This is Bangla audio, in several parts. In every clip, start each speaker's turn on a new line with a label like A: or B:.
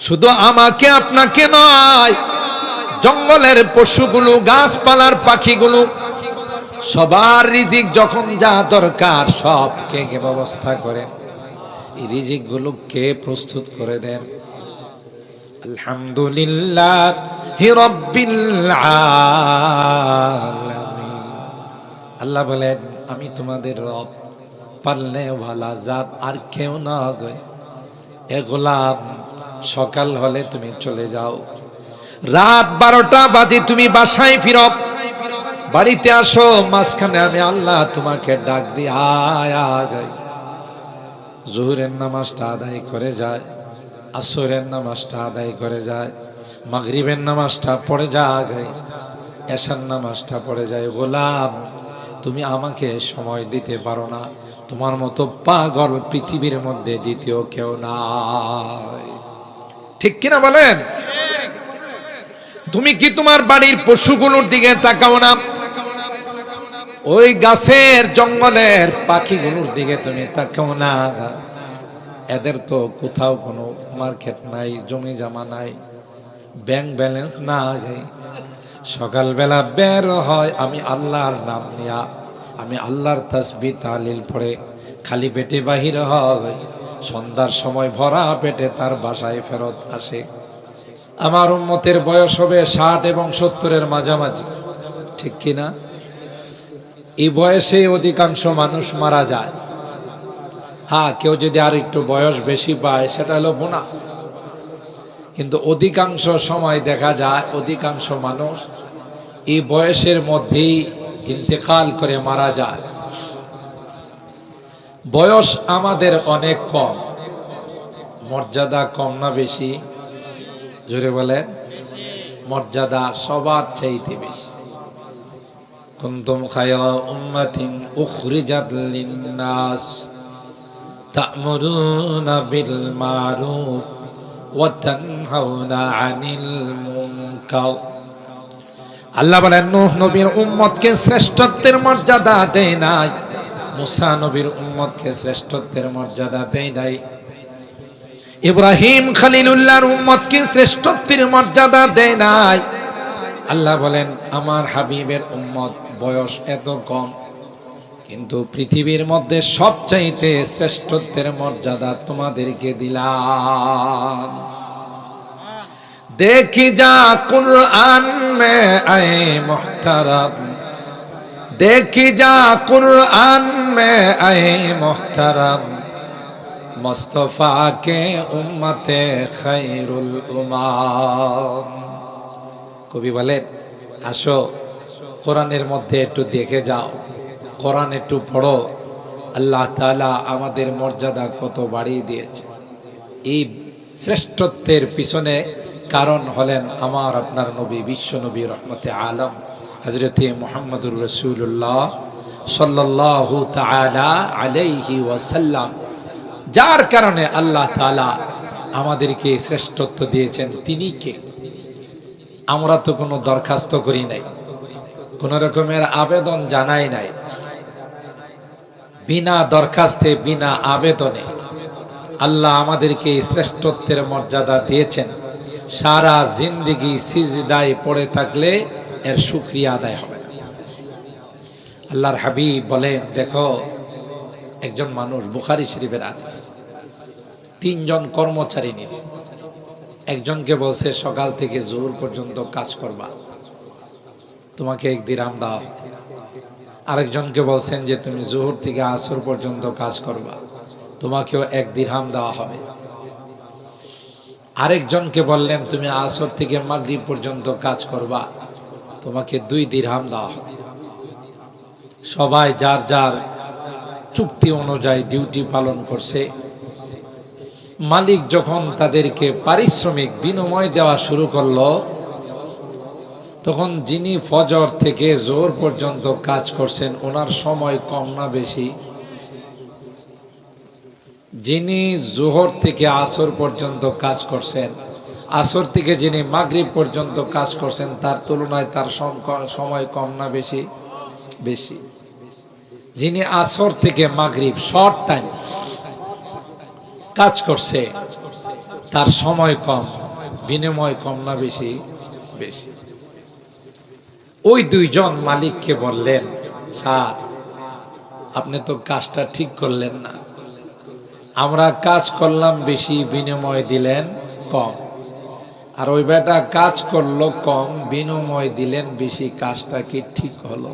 A: শুধু আমাকে, আপনাকে নয়, জঙ্গলের পশুগুলো, গাছপালার পাখিগুলো, সবার রিজিক যখন যা দরকার সব কে কে ব্যবস্থা করেন এই রিজিকগুলো কে প্রস্তুত করে দেন? আলহামদুলিল্লাহ আল্লাহ বলেন, আমি তোমাদের রব পালনে ভালা জাত আর কেউ না গো এ গোলাম, সকাল হলে তুমি চলে যাও। রাত বারোটা বাজে, তুমি বাসায় ফিরব বাড়িতে আসো, মাঝখানে আমি আল্লাহ তোমাকে ডাক দি আয়। জোহরের নামাজটা আদায় করে যায়, আসরের নামাজটা আদায় করে যায়, মাগরিবের নামাজটা পড়ে যায়, এশার নামাজটা পড়ে যায়। গোলাম তুমি আমাকে সময় দিতে পারো না। তোমার মতো পাগল পৃথিবীর মধ্যে দ্বিতীয় কেউ নাই। ঠিক কিনা বলেন? তুমি কি তোমার বাড়ির পশুগুলোর দিকে তাকাও না? ওই গাছের জঙ্গলের পাখিগুলোর দিকে তুমি তাকাও না। এদের তো কোথাও কোনো মার্কেট নাই জমি জামা নাই, ব্যাংক ব্যালেন্স নাই। সকালবেলা বের হয়, আমি আল্লাহর নাম নিয়া, আমি আল্লাহর তসবি তালিল পড়ে খালি পেটে বাহির হয়। সন্ধ্যার সময় ভরা পেটে তার বাসায় ফেরত আসে। আমার উম্মতের বয়স হবে ষাট এবং সত্তরের মাঝামাঝি। ঠিক কিনা এই বয়সে অধিকাংশ মানুষ মারা যায়। হ্যাঁ কেউ যদি আর একটু বয়স বেশি পায়, সেটা হলো বোনাস। কিন্তু অধিকাংশ সময় দেখা যায়, অধিকাংশ মানুষ এই বয়সের মধ্যেই ইন্তেকাল করে মারা যায়। বয়স আমাদের অনেক কম, মর্যাদা কম না বেশি? জোরে বলেন। মর্যাদা সবার চাইতে বেশি। কুনতুম খায়রা উম্মাতিন উখরিজাত বিল মারুফ। তানহাউনা আনিল মুনকার আল্লাহ বলেন, নূহ নবীর উম্মতকে শ্রেষ্ঠত্বের মর্যাদা দেয় নাই। মুসা নবীর উম্মতকে শ্রেষ্ঠত্বের মর্যাদা দেয় নাই। ইব্রাহিম খালিলুল্লাহর উম্মতকে শ্রেষ্ঠত্বের মর্যাদা দেয় নাই। আল্লাহ বলেন, আমার হাবিবের উম্মত বয়স এত কম। কিন্তু পৃথিবীর মধ্যে সবচাইতে শ্রেষ্ঠত্বের মর্যাদা তোমাদেরকে দিলাম। দেখি যা কুরআন মে আয়ে মোহতারাম। দেখি যা কুরআন মে আয়ে মোহতারাম। মুস্তফা কে উম্মতে খায়রুল উমাম। কবি বলেন, আসো, কোরআনের মধ্যে একটু দেখে যাও। কোরআন একটু পড়ো। আল্লাহ তাআলা আমাদের মর্যাদা কত বাড়িয়ে দিয়েছে। এই শ্রেষ্ঠত্বের পিছনে কারণ হলেন আমার আপনার নবী, বিশ্ব নবী রহমতে আলম হজরতে মোহাম্মদুর রসুল্লাহ সাল্লাল্লাহু তাআলা আলাইহি ওয়াসাল্লাম, যার কারণে আল্লাহ তাআলা আমাদেরকে শ্রেষ্ঠত্ব দিয়েছেন। তিনি কে? আমরা তো কোনো দরখাস্ত করি নাই, কোনো রকমের আবেদন জানাই নাই। বিনা দরখাস্তে, বিনা আবেদনে আল্লাহ আমাদেরকে শ্রেষ্ঠত্বের মর্যাদা দিয়েছেন। সারা জিন্দিগি সিজদায় পড়ে থাকলে এর সুক্রিয়া আদায় হবে না। আল্লাহর হাবিব বলেন, দেখো, একজন মানুষ বুখারি শরীফের আদেশ তিনজন কর্মচারী নিছে। একজনকে বলছে, সকাল থেকে জোর পর্যন্ত কাজ করবা। তোমাকে এক দিরাম দাও। আরেকজনকে বলছেন যে, তুমি জোহর থেকে আসর পর্যন্ত কাজ করবা। তোমাকেও এক দিরহাম দেওয়া হবে। আরেকজনকে বললেন, তুমি আসর থেকে মাগরিব পর্যন্ত কাজ করবা। তোমাকে দুই দিরহাম দেওয়া হবে। সবাই যার যার চুক্তি অনুযায়ী ডিউটি পালন করছে। মালিক যখন তাদেরকে পারিশ্রমিক বিনিময় দেওয়া শুরু করল তখন যিনি ফজর থেকে জোর পর্যন্ত কাজ করছেন, ওনার সময় কম না বেশি। যিনি জোহর থেকে আসর পর্যন্ত কাজ করছেন, আসর থেকে যিনি মাগরিব পর্যন্ত কাজ করছেন, তার তুলনায় তার সময় কম না বেশি বেশি। যিনি আসর থেকে মাগরিব, শর্ট টাইম কাজ করছে, তার সময় কম, বিনিময় কম না বেশি বেশি। ওই দুইজন মালিককে বললেন, স্যার, আপনি তো কাজটা ঠিক করলেন না। আমরা কাজ করলাম বেশি বিনিময় দিলেন কম। আর ওই বেটা কাজ করল কম, বিনিময় দিলেন বেশি, কাজটা কি ঠিক হলো?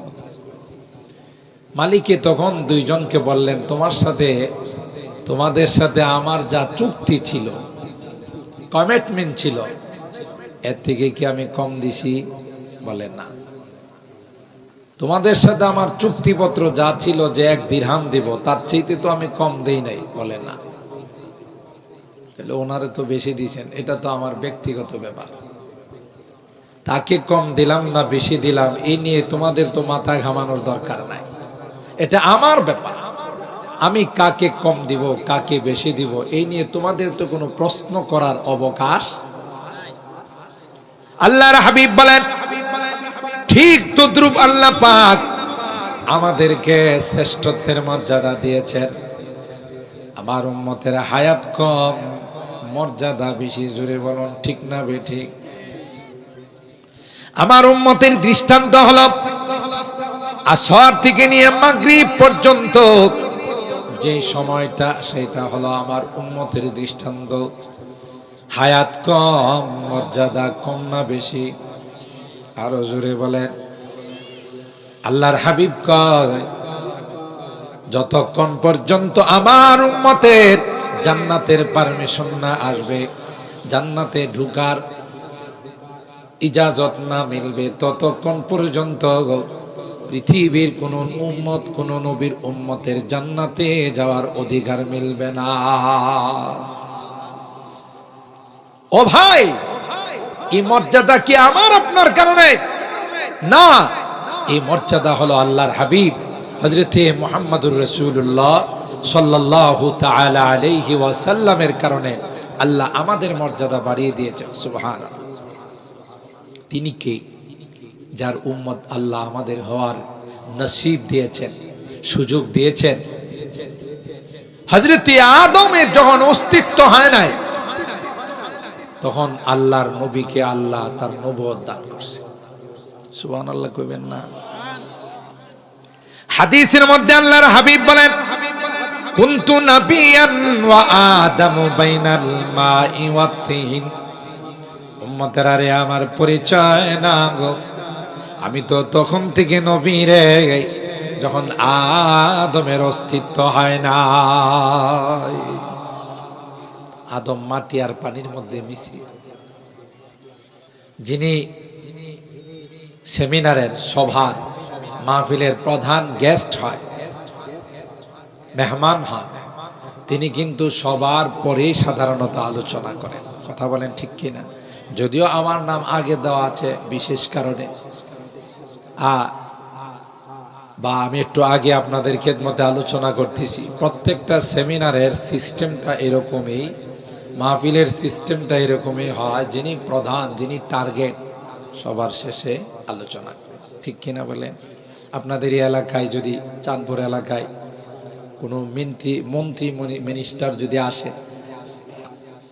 A: মালিকে তখন দুইজনকে বললেন, তোমার সাথে, তোমাদের সাথে আমার যা চুক্তি ছিল কমিটমেন্ট ছিল, এর থেকে কি আমি কম দিছি? বলে না। তোমাদের সাথে আমার চুক্তিপত্র যা ছিল যে এক দিরহাম দিব, তার চাইতে তো আমি কম দেই নাই, বলে না। তাহলে ওনারে তো বেশি দিয়েছেন এটা তো আমার ব্যক্তিগত ব্যাপার। তাকে কম দিলাম না বেশি দিলাম এই নিয়ে তোমাদের তো মাথা ঘামানোর দরকার নাই। এটা আমার ব্যাপার। আমি কাকে কম দিব, কাকে বেশি দিব এই নিয়ে তোমাদের তো কোনো প্রশ্ন করার অবকাশ আল্লাহর হাবিব বলেন ঠিক তদ্রুপ আল্লাহ পাক আমাদেরকে শ্রেষ্ঠত্বের মর্যাদা দিয়েছেন। আমার উম্মতের হায়াত কম, মর্যাদা বেশি জুড়ে বলুন, ঠিক না বে ঠিক আমার উম্মতের দৃষ্টান্ত হল, আসর থেকে নিয়ে মাগরিব পর্যন্ত যে সময়টা, সেটা হলো আমার উন্মতের দৃষ্টান্ত। হায়াত কম, মর্যাদা কম না বেশি। আরও জোরে বলেন আল্লাহর হাবিব কয়, যতক্ষণ পর্যন্ত আমার উম্মতের জান্নাতের পারমিশন না আসবে, জান্নাতে ঢুকার ইজাজত না মিলবে, ততক্ষণ পর্যন্ত পৃথিবীর কোন উম্মত, কোন নবীর উম্মতের জান্নাতে যাওয়ার অধিকার মিলবে না। ও ভাই এই মর্যাদা কি আমার আপনার কারণে? না, এই মর্যাদা হলো আল্লাহর হাবিব হজরতে মোহাম্মদুর রসুল্লাহ সাল্লাহ তালা আলাইহি ওয়াসাল্লামের কারণে আল্লাহ আমাদের মর্যাদা বাড়িয়ে দিয়েছেন সুবহান তিনি কে? যার উম্মত আল্লাহ আমাদের হওয়ার নসিব দিয়েছেন, সুযোগ দিয়েছেন। হজরত আদমের যখন অস্তিত্ব হয় নাই তখন আল্লাহর নবীকে আল্লাহ তার নবুয়ত দান করছে। সুবান আল্লাহ কইবেন না। হাদিসের মধ্যে আল্লাহর হাবিব বলেন কুনতু নাবিয়ান ওয়া আদামু বাইনাল মাই ওয়াত তিন। উম্মতের আরে আমার পরিচয় না গো। আমি তো তখন থেকে নবী রে যখন আদমের অস্তিত্ব হয় না আদম মাটি আর পানির মধ্যে মিশ্রিত যিনি সেমিনারের সভার মাহফিলের প্রধান গেস্ট হয়, মেহমান হন, তিনি কিন্তু সবার পরেই সাধারণত আলোচনা করেন। কথা বলেন ঠিক কিনা? যদিও আমার নাম আগে দেওয়া আছে বিশেষ কারণে। আ, বা আমি একটু আগে আপনাদের খেদমতে আলোচনা করতেছি, প্রত্যেকটা সেমিনারের সিস্টেমটা এরকমই। মাহফিলের সিস্টেমটা এরকমই হয়, যিনি প্রধান, যিনি টার্গেট সবার শেষে আলোচনা করেন ঠিক কিনা বলেন? আপনাদের এই এলাকায় যদি, চাঁদপুর এলাকায় কোনো মন্ত্রী মন্ত্রী মিনিস্টার যদি আসে,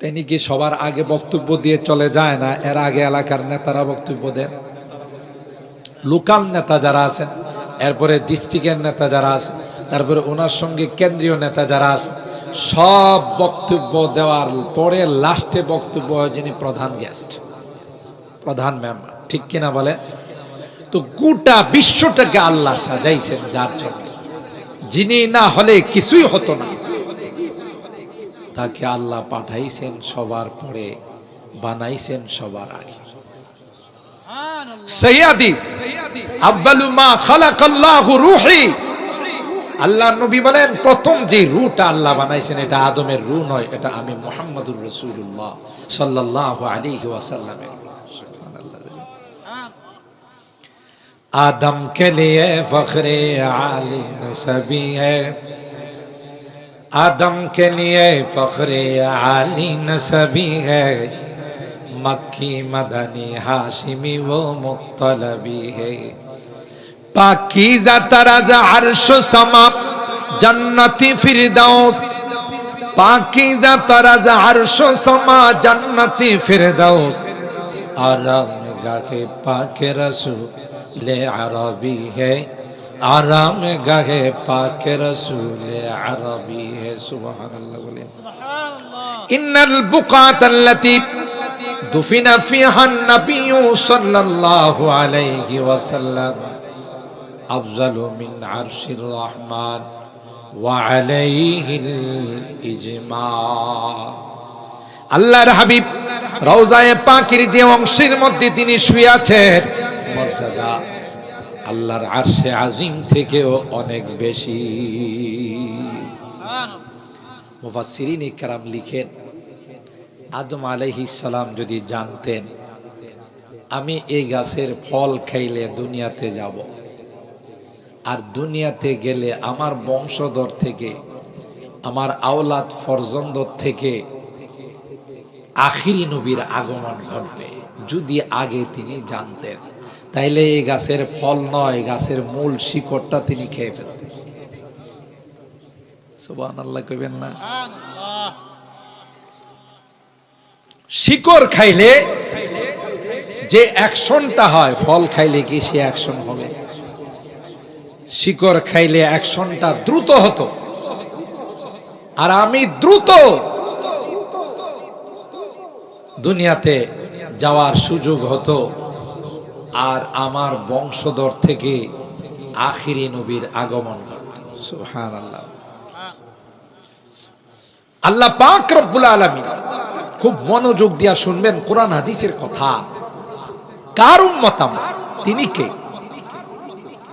A: তিনি কি সবার আগে বক্তব্য দিয়ে চলে যায় না? এর আগে এলাকার নেতারা বক্তব্য দেন। লোকাল নেতা যারা আছেন, এরপরে ডিস্ট্রিক্টের নেতা যারা আছেন তারপরে ওনার সঙ্গে কেন্দ্রীয় নেতা যারা সব বক্তব্য দেওয়ার পরে লাস্টে বক্তব্য হয় যিনি প্রধান গেস্ট প্রধান মেম্বার। ঠিক কিনা বলেন তো গোটা বিশ্বটাকে আল্লাহ সাজাইছেন যার জন্য। যিনি না হলে কিছুই হতো না। তাকে আল্লাহ পাঠাইছেন সবার পরে বানাইছেন সবার আগে। সৈয়াদিস আব্বালু মা খালাকাল্লাহু রূহি। আল্লাহ নবী বলেন প্রথম যে রুটা আল্লাহ বানাইছেন এটা আদমের রু নয় এটা আমি মোহাম্মদুর রসুল্লাহ সাল্লাহ আলী ওয়াসাল্লামের آدم کے لیے فخر عالی نصبی ہے آدم کے لیے فخر عالی نصبی ہے مکی مدنی ہاشمی وہ مطلبی ہے پاکیزہ ترز عرش سما جنتی فردوس۔ پاکیزہ ترز عرش سما جنتی فردوس۔ آرام گاہ پاک رسول عربی ہے۔ آرام گاہ پاک رسول عربی ہے۔ سبحان اللہ علیہ وسلم ان البقات اللتی دفن فیہا نبی صلی اللہ علیہ وسلم۔ আফজাল মিন আরশির রহমান ওয়ালাইহিল ইজমা আল্লাহর হাবিব রওজায়ে পাকির যে অংশের মধ্যে তিনি শুয়ে আছেন, মর্যাদা আল্লাহর আরশে আজিম থেকেও অনেক বেশি। মুফাসসিরিন ইকরাম লিখেন, আদম আলাইহিস সালাম যদি জানতেন, আমি এই গাছের ফল খাইলে দুনিয়াতে যাব। আর দুনিয়াতে গেলে আমার বংশধর থেকে, আমার আওলাদ ফরজন্দর থেকে আখিরি নবীর আগমন ঘটবে। যদি আগে তিনি জানতেন, তাইলে এই গাছের ফল নয়, গাছের মূল শিকড়টা তিনি খেয়ে ফেলতেন। আল্লাহ কইবেন না? শিকড় খাইলে যে অ্যাকশনটা হয়, ফল খাইলে কি সে অ্যাকশন হবে? শিকড় খাইলে অ্যাকশনটা দ্রুত হতো। আর আমি দ্রুত দুনিয়াতে যাওয়ার সুযোগ হতো। আর আমার বংশধর থেকে আখিরি নবীর আগমন ঘটত। সুহান আল্লাহ আল্লাহ পাক রব্বুল আলামিন খুব মনোযোগ দিয়া শুনবেন কোরআন হাদিসের কথা। কার উম্মতাম তিনি কে?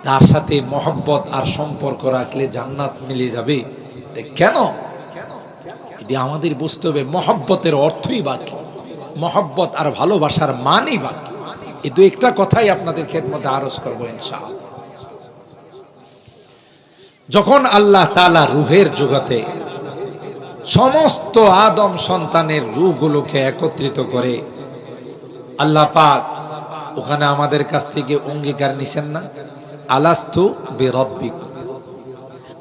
A: তার সাথে মহব্বত আর সম্পর্ক রাখলে জান্নাত মিলে যাবে। কেন? এটি আমাদের বুঝতে হবে, মহব্বতের অর্থই বাকি মহব্বত আর ভালোবাসার মানই বাকি এই দু একটা কথাই আপনাদের খেদমতে আরজ করব ইনশাআল্লাহ। যখন আল্লাহ তালা রুহের জগতে সমস্ত আদম সন্তানের রুহগুলোকে একত্রিত করে, আল্লাহ পাক ওখানে আমাদের কাছ থেকে অঙ্গীকার নিছেন না? আলাস্তু বেরব্বিক।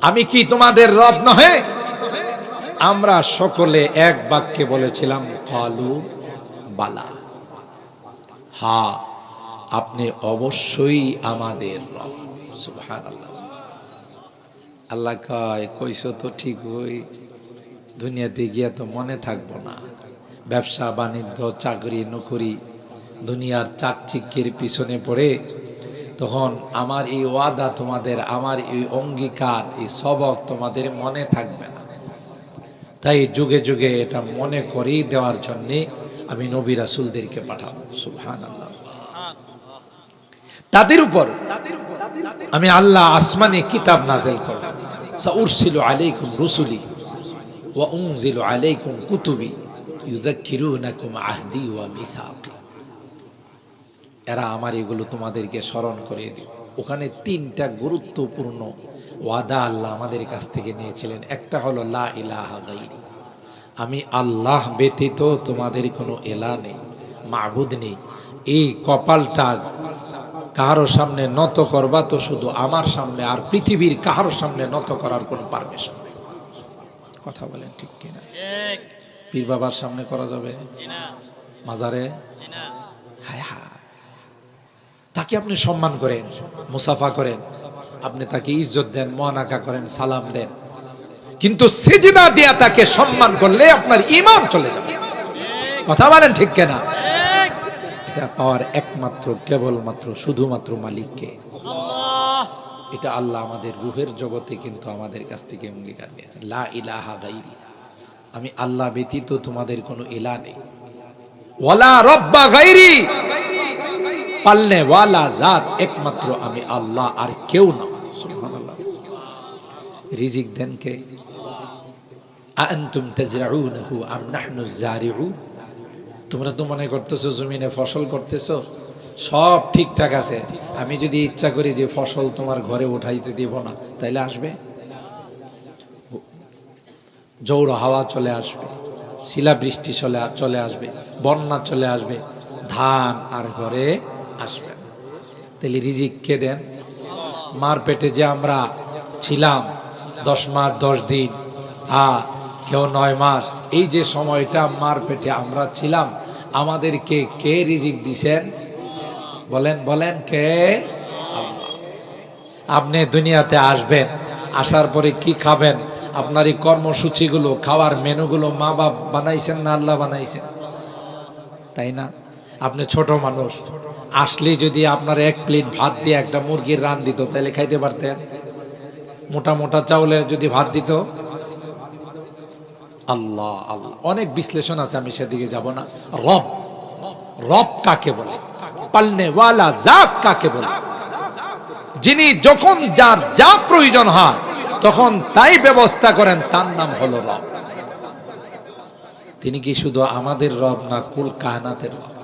A: আমি কি তোমাদের রব নহে? আমরা সকলে এক বাক্যে বলেছিলাম, কালু বালা। হা, আপনি অবশ্যই আমাদের রব। সুবহানাল্লাহ। আল্লাহ কয়, কইছো তো ঠিক হই দুনিয়াতে গিয়া তো মনে থাকব না। ব্যবসা, বাণিজ্য, চাকরি, নকরি, দুনিয়ার চাকচিক্যের পিছনে পড়ে তখন আমার এই ওয়াদা তোমাদের, আমার এই অঙ্গীকার, এই সবক তোমাদের মনে থাকবে না। তাই যুগে যুগে এটা মনে করেই দেওয়ার জন্যে আমি নবী রাসুলদেরকে পাঠাবো। আল্লাহ তাদের উপর আমি আল্লাহ আসমানে কিতাব নাজেল করব। সাউরসিলু আলাইকুম রুসুলি ওয়া উনজিলু আলাইকুম কুতুবি। ইউযাক্কিরুনাকুম আহদি ওয়া মিসাকি। এরা আমার এগুলো তোমাদেরকে স্মরণ করে দিই ওখানে তিনটা গুরুত্বপূর্ণ ওয়াদা আল্লাহ আমাদের কাছ থেকে নিয়েছিলেন। একটা হলো লা ইলাহা গাইরি। আমি আল্লাহ ব্যতীত তোমাদের কোনো এলা নেই মাহবুদ নেই। এই কপালটা কারও সামনে নত করবা তো শুধু আমার সামনে আর পৃথিবীর কাহারো সামনে নত করার কোনো পারমিশন নেই। কথা বলেন ঠিক কিনা? পীর বাবার সামনে করা যাবে? মাজারে? হায় হায়। তাকে আপনি সম্মান করেন, মুসাফা করেন, আপনি তাকে ইজ্জত দেন, মহানাকা করেন, সালাম দেন। কিন্তু সেজদা দিয়া তাকে সম্মান করলে আপনার ইমান চলে যাবে। কথা বলেন ঠিক কেনা? এটা পাওয়ার একমাত্র, কেবলমাত্র, শুধুমাত্র মালিককে। এটা আল্লাহ আমাদের রুহের জগতে কিন্তু আমাদের কাছ থেকে অঙ্গীকার নিয়েছেন লা ইলাহা গাইরি। আমি আল্লাহ ব্যতীত তোমাদের কোনো ইলা নেই। ওয়ালা রব্বা গাইরি। পালনে ওয়ালা জাত একমাত্র আমি আল্লাহ আর কেউ না। রিজিক দেন কে? আনতুম তাজরাউনাহু আম নাহনু জারিউন। তোমরা তো মনে করতেছো জমিনে ফসল করতেছো? সব ঠিকঠাক আছে। আমি যদি ইচ্ছা করি যে ফসল তোমার ঘরে উঠাইতে দিব না, তাইলে আসবে? জৌড় হাওয়া চলে আসবে, শিলাবৃষ্টি চলে চলে আসবে, বন্যা চলে আসবে। ধান আর ঘরে আসবে। না তাহলে রিজিক কে দেন? মার পেটে যে আমরা ছিলাম দশ মাস, দশ দিন হ্যাঁ কেউ নয় মাস, এই যে সময়টা মার পেটে আমরা ছিলাম, আমাদেরকে কে রিজিক দিছেন? বলেন বলেন কে? আপনি দুনিয়াতে আসবেন, আসার পরে কি খাবেন? আপনার এই কর্মসূচিগুলো, খাওয়ার মেনুগুলো মা বাপ বানাইছেন না আল্লাহ বানাইছেন? তাই না? আপনি ছোট মানুষ। আসলে যদি আপনার এক প্লেট ভাত দিয়ে একটা মুরগির রান দিত, তাহলে খাইতে পারতেন। মোটা মোটা চাউলের যদি ভাত দিত। আল্লাহ আল্লাহ। অনেক বিশ্লেষণ আছে, আমি সেদিকে যাব না। রব রব কাকে বলে? পালনে ওয়ালা জাত কাকে বলে? যিনি যখন যার যা প্রয়োজন হয়, তখন তাই ব্যবস্থা করেন, তার নাম হলো রব। তিনি কি শুধু আমাদের রব না, কুল কায়নাতের রব?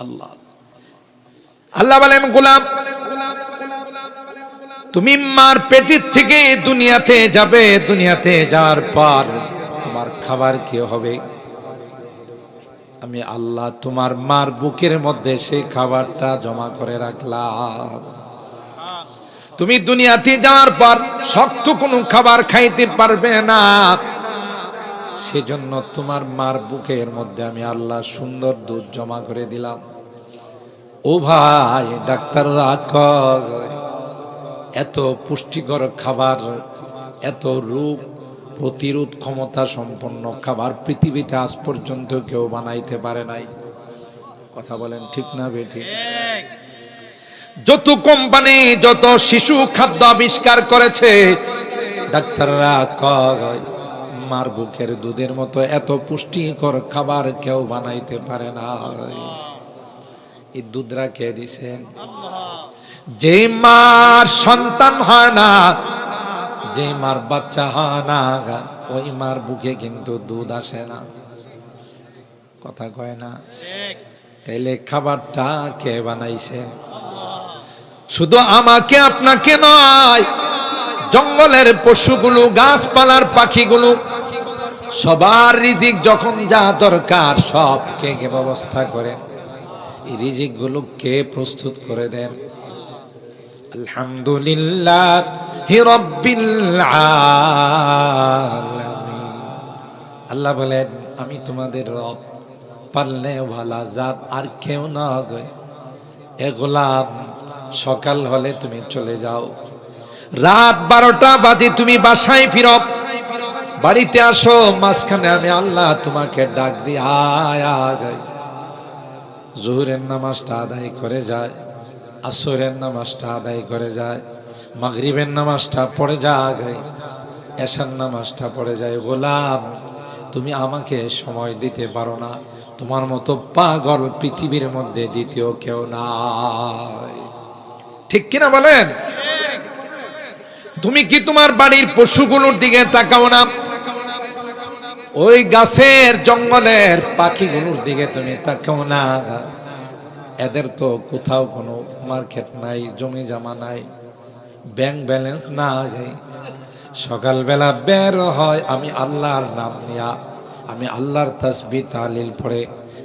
A: আল্লাহ। আল্লাহ বলেন, গোলাম, তুমি মার পেটের থেকে দুনিয়াতে যাবে, দুনিয়াতে যাওয়ার পর তোমার খাবার কি হবে? আমি আল্লাহ তোমার মার বুকের মধ্যে সেই খাবারটা জমা করে রাখলাম। তুমি দুনিয়াতে যাওয়ার পর শক্ত কোনো খাবার খাইতে পারবে না। সেজন্য তোমার মার বুকের মধ্যে আমি আল্লাহ সুন্দর দুধ জমা করে দিলাম। ও ভাই ডাক্তাররা এত পুষ্টিকর খাবার, এত রোগ প্রতিরোধ ক্ষমতা সম্পন্ন খাবার পৃথিবীতে আজ পর্যন্ত কেউ বানাইতে পারে নাই। কথা বলেন ঠিক না বেটি যত কোম্পানি, যত শিশু খাদ্য আবিষ্কার করেছে, ডাক্তাররা কয় মার বুকের দুধের মতো এত পুষ্টিকর খাবার কেউ বানাইতে পারে না। এই দুধরা কে দিছেন যে মার সন্তান হয় না, যে মার বাচ্চা হয় না ওই মার বুকে কিন্তু দুধ আসে না। কথা কয় না? তাইলে খাবারটা কে বানাইছে? শুধু আমাকে, আপনাকে নয়, জঙ্গলের পশুগুলো, গাছপালার পাখিগুলো সবার রিজিক যখন যা দরকার সব কে কে ব্যবস্থা করেন এই রিজিকগুলো কে প্রস্তুত করে দেন? আলহামদুলিল্লাহ আল্লাহ বলেন, আমি তোমাদের রব, পালনে ভালা জাত আর কেউ না গয় এ গোলাম, সকাল হলে তুমি চলে যাও। রাত বারোটা বাজে তুমি বাসায় ফিরো। বাড়িতে আসো, মাঝখানে আমি আল্লাহ তোমাকে ডাক দিই আয় আয়। জোহরের নামাজটা আদায় করে যায়, আসরের নামাজটা আদায় করে যায়, মাগরিবের নামাজটা পড়ে যায়, এশার নামাজটা পড়ে যায়। গোলাম, তুমি আমাকে সময় দিতে পারো না, তোমার মতো পাগল পৃথিবীর মধ্যে দ্বিতীয় কেউ নাই। ঠিক কিনা বলেন? তুমি কি তোমার বাড়ির পশুগুলোর দিকে তাকাও না? ওই গাছের জঙ্গলের পাখিগুলোর দিকে তুমি তাকাও না। এদের তো কোথাও কোনো মার্কেট নাই জমি জামা নাই ব্যাংক ব্যালেন্স না সকালবেলা বের হয় আমি আল্লাহর নাম নিয়া আমি আল্লাহর তসবি তালিল পড়ে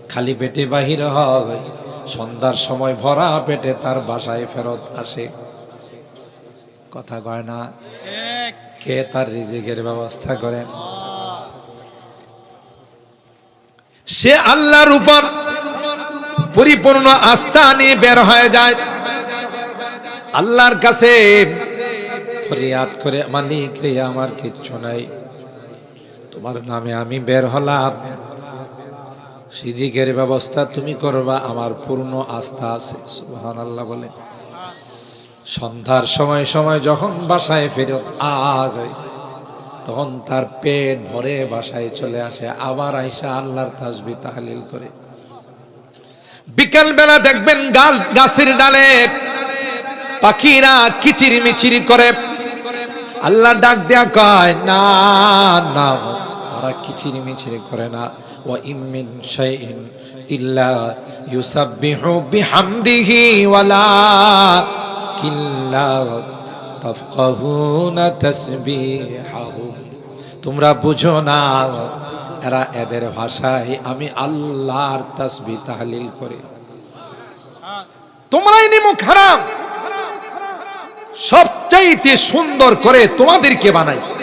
A: খালি পেটে বাহির হয়। সন্ধ্যার সময় ভরা পেটে তার বাসায় ফেরত আসে। কথা কয় না? কে তার রিজিকের ব্যবস্থা করেন? সে আল্লাহর উপর পরিপূর্ণ আস্থা নিয়ে বের হয়ে যায় আল্লাহর কাছে ফরিয়াদ করে মালিক রে আমার কিচ্ছু নাই তোমার নামে আমি বের হলাম সিজিকের ব্যবস্থা তুমি করবা আমার পূর্ণ আস্থা আছে সুবহান আল্লাহ বলে সন্ধ্যার সময় সময় যখন বাসায় ফেরত আগে তখন তার পেট ভরে বাসায় চলে আসে। আবার আইসা আল্লাহর তাসবি তাহলিল করে। বিকাল বেলা দেখবেন গাছ, গাছের ডালে পাখিরা কিচির মিচির করে। আল্লাহ ডাক দেয়া কয়, না না, ওরা কিচির মিচির করে না। ও ইমিন শাইইন ইল্লা ইউসাব্বিহু বিহামদিহি ওয়ালা কিল্লা তোমরা বুঝো না এরা এদের ভাষায়, আমি আল্লাহর তাসবি তাহলিল করে। তোমরাই নিমুখ হারাম। সবচাইতে সুন্দর করে তোমাদেরকে বানাইছে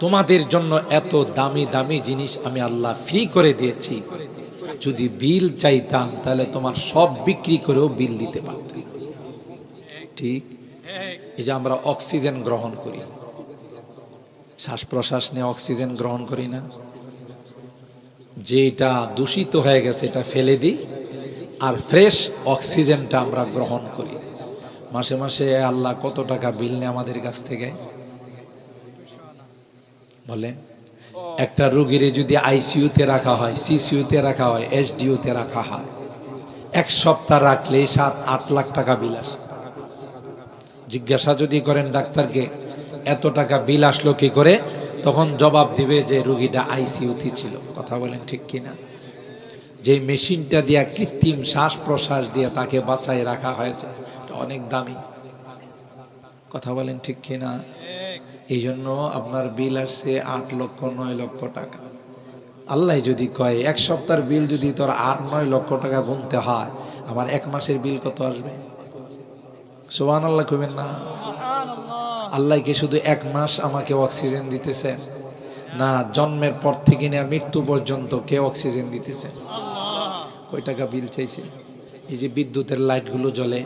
A: তোমাদের জন্য এত দামি দামি জিনিস আমি আল্লাহ ফ্রি করে দিয়েছি। যদি বিল চাইতাম, তাহলে তোমার সব বিক্রি করেও বিল দিতে পারতাম। ঠিক? এই যে আমরা অক্সিজেন গ্রহণ করি। শ্বাস প্রশ্বাস নিয়ে অক্সিজেন গ্রহণ করি না। যেটা দূষিত হয়ে গেছে, এটা ফেলে দিই আর ফ্রেশ অক্সিজেনটা আমরা গ্রহণ করি। মাসে মাসে আল্লাহ কত টাকা বিল নেয় আমাদের কাছ থেকে? বলেন। একটা রুগীরে যদি আইসিইউতে রাখা হয়, সিসিইউতে রাখা হয়, এসডিইউতে রাখা হয়, এক সপ্তাহ রাখলে সাত, আট লাখ টাকা বিল আসে। জিজ্ঞাসা যদি করেন ডাক্তারকে, এত টাকা বিল আসলো কি করে? তখন জবাব দিবে যে রুগীটা আইসিইউতে ছিল। কথা বলেন ঠিক কিনা? যে মেশিনটা দিয়া কৃত্রিম শ্বাস প্রশ্বাস দিয়ে তাকে বাঁচায় রাখা হয়েছে অনেক দামি। কথা বলেন ঠিক কিনা? এই জন্য আপনার বিল আসছে আট লক্ষ নয় লক্ষ টাকা। আল্লাহ যদি কয়, এক সপ্তাহের বিল যদি তোর আট নয় লক্ষ টাকা গুনতে হয়, আমার এক মাসের বিল কত আসবে? সোহান আল্লাহ কবেন না আল্লাহ কি শুধু এক মাস আমাকে অক্সিজেন দিতেছে? না জন্মের পর থেকে নিয়ে মৃত্যু পর্যন্ত কে অক্সিজেন দিতেছে? কয় টাকা বিল চাইছে? এই যে বিদ্যুতের লাইটগুলো জ্বলে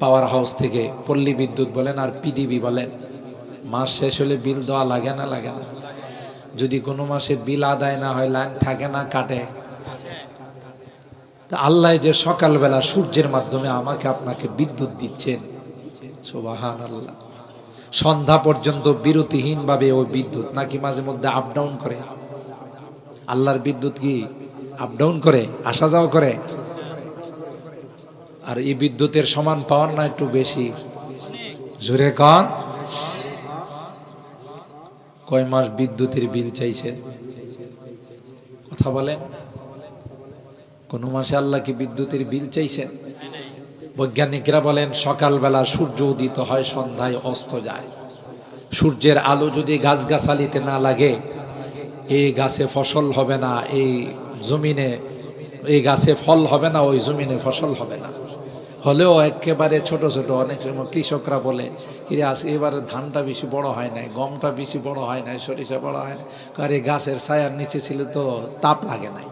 A: পাওয়ার হাউস থেকে পল্লী বিদ্যুৎ বলেন আর পিডিবি বলেন মাস শেষ হলে বিল দেওয়া লাগে না লাগে না। যদি কোনো মাসে বিল আদায় না হয় লাইন থাকে না কাটে আল্লাহ যে সকালবেলা সূর্যের মাধ্যমে আমাকে আপনাকে বিদ্যুৎ দিচ্ছেন সোবাহান আল্লাহ সন্ধ্যা পর্যন্ত বিরতিহীন ভাবে ওই বিদ্যুৎ নাকি মাঝে মধ্যে আপ ডাউন করে। আল্লাহর বিদ্যুৎ কি আপ ডাউন করে, আসা যাওয়া করে? আর এই বিদ্যুতের সমান পাওয়ার না একটু বেশি? জোরে কন। কয় মাস বিদ্যুতের বিল চাইছে? কথা বলেন। কোন মাসে আল্লাহ কি বিদ্যুতের বিল চাইছেন বৈজ্ঞানিকরা বলেন, সকালবেলা সূর্য উদিত হয়, সন্ধ্যায় অস্ত যায়। সূর্যের আলো যদি গাছগাছালিতে না লাগে, এই গাছে ফসল হবে না, এই জমিনে, এই গাছে ফল হবে না, ওই জমিনে ফসল হবে না। হলেও একেবারে ছোট ছোট অনেক সময় কৃষকরা বলে, কিরে, আজ এবারে ধানটা বেশি বড় হয় নাই, গমটা বেশি বড় হয় নাই, সরিষা বড় হয় না কারে গাছের ছায়ার নিচে ছিল তো তাপ লাগে নাই।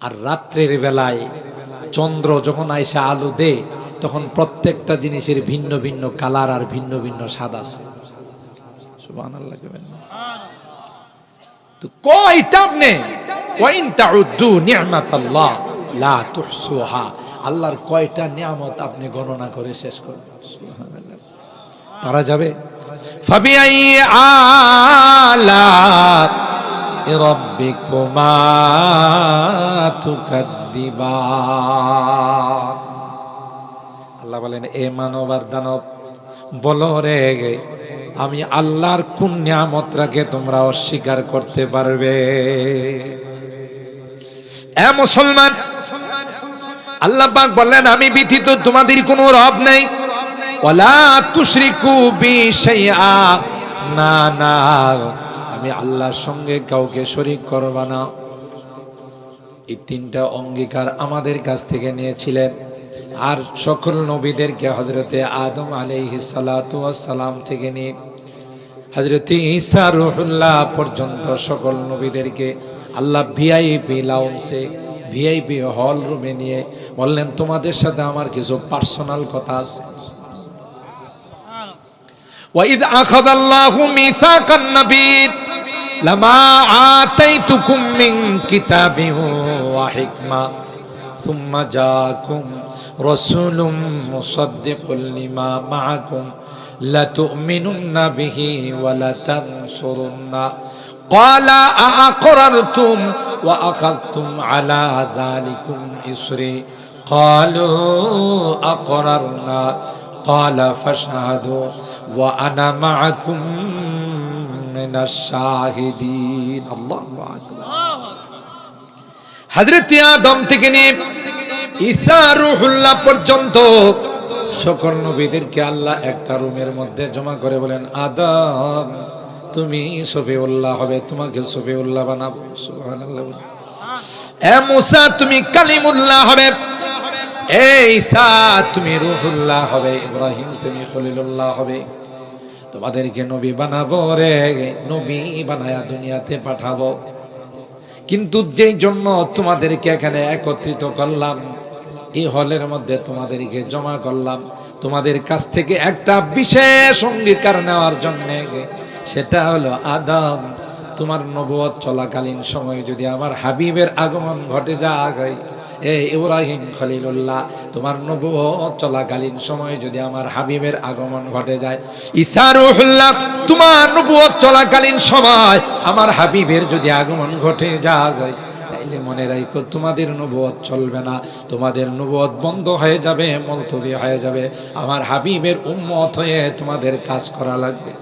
A: আর রাত্রের বেলায় চন্দ্র যখন আইসা আলো দে তখন প্রত্যেকটা জিনিসের ভিন্ন ভিন্ন কালার আর ভিন্ন ভিন্ন স্বাদ আছে। তো কয়টা আপনি? আল্লাহর কয়টা নিয়ামত আপনি গণনা করে শেষ করবেন। পারা যাবে? ফাবিআই আলা রব্বিকুমা তুকাদ্দিবান আল্লাহ বলেন, এ মানব আর দানব বলো রে, আমি আল্লাহর কোন নিয়ামতটাকে তোমরা অস্বীকার করতে পারবে? এ মুসলমান, আল্লাহ পাক বললেন, আমি ব্যতীত তোমাদের কোনো রব নেই। ওয়ালা তুশরিকু বি না না। আমি আল্লাহর সঙ্গে কাউকে শরিক করবা না। এই তিনটা অঙ্গীকার আমাদের কাছ থেকে নিয়েছিলেন। আর সকল নবীদেরকে হজরতে আদম সালাম থেকে নিয়ে হজরতে ঈসা রহুল্লাহ পর্যন্ত সকল নবীদেরকে আল্লাহ ভিআইপি লাউন্সে ভিআইপি হল রুমে নিয়ে বললেন, তোমাদের সাথে আমার কিছু পার্সোনাল কথা আছে। وإذ أخذ الله ميثاق النبي لما آتيتكم من كتاب وحكمة ثم جاءكم رسول مصدق لما معكم لتؤمنن به ولتنصرن قال أأقررتم وأخذتم على ذلكم إصري قالوا أقررنا قال فاشهدوا وأنا معكم من الشاهدين الله أكبر হজরত আদম থেকে নিয়ে ঈসা রুহুল্লাহ পর্যন্ত সকল নবীদেরকে আল্লাহ একটা রুমের মধ্যে জমা করে বলেন আদম তুমি সফিউল্লাহ হবে তোমাকে সফিউল্লাহ বানাবো সুবহানাল্লাহ বলে। এ মুসা তুমি কালিমুল্লাহ হবে তুমি রুহুল্লাহ হবে, ইব্রাহিম, তুমি হবে। তোমাদেরকে নবী বানাবো রে, নবী বানায়া দুনিয়াতে পাঠাবো। কিন্তু যেই জন্য তোমাদেরকে এখানে একত্রিত করলাম, এই হলের মধ্যে তোমাদেরকে জমা করলাম। তোমাদের কাছ থেকে একটা বিশেষ অঙ্গীকার নেওয়ার জন্য, সেটা হলো আদম। তোমার নবুয়ত চলাকালীন সময়ে যদি আমার হাবিবের আগমন ঘটে যায় এ ইব্রাহিম খলিলুল্লাহ, তোমার নবুয়ত চলাকালীন সময়ে যদি আমার হাবিবের আগমন ঘটে যায় ইসারুল্লাহ তোমার নবুয়ত চলাকালীন সময় আমার হাবিবের যদি আগমন ঘটে যায়, তাইলে মনে রাখো তোমাদের নবুয়ত চলবে না, তোমাদের নবুয়ত বন্ধ হয়ে যাবে, মলতবি হয়ে যাবে, আমার হাবিবের উম্মত হয়ে তোমাদের কাজ করা লাগবে।